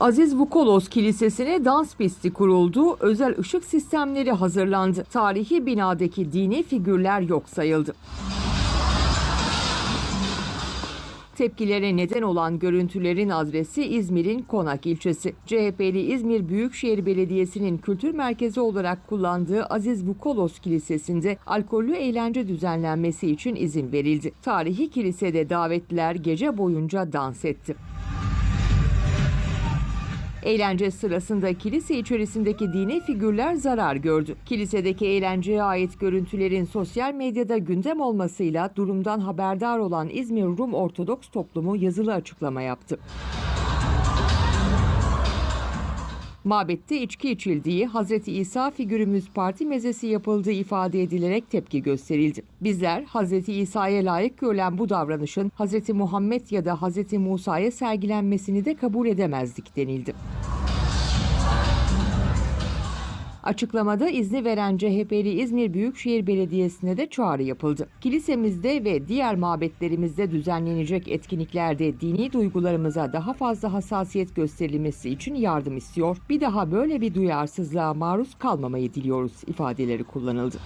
Aziz Vukolos Kilisesi'ne dans pisti kuruldu, özel ışık sistemleri hazırlandı. Tarihi binadaki dini figürler yok sayıldı. Tepkilere neden olan görüntülerin adresi İzmir'in Konak ilçesi. CHP'li İzmir Büyükşehir Belediyesi'nin kültür merkezi olarak kullandığı Aziz Vukolos Kilisesi'nde alkollü eğlence düzenlenmesi için izin verildi. Tarihi kilisede davetliler gece boyunca dans etti. Eğlence sırasında kilise içerisindeki dini figürler zarar gördü. Kilisedeki eğlenceye ait görüntülerin sosyal medyada gündem olmasıyla durumdan haberdar olan İzmir Rum Ortodoks toplumu yazılı açıklama yaptı. Mabette içki içildiği, Hz. İsa figürümüz parti mezesi yapıldığı ifade edilerek tepki gösterildi. Bizler Hz. İsa'ya layık görülen bu davranışın Hz. Muhammed ya da Hz. Musa'ya sergilenmesini de kabul edemezdik denildi. Açıklamada izni veren CHP'li İzmir Büyükşehir Belediyesi'ne de çağrı yapıldı. Kilisemizde ve diğer mabetlerimizde düzenlenecek etkinliklerde dini duygularımıza daha fazla hassasiyet gösterilmesi için yardım istiyor. Bir daha böyle bir duyarsızlığa maruz kalmamayı diliyoruz ifadeleri kullanıldı.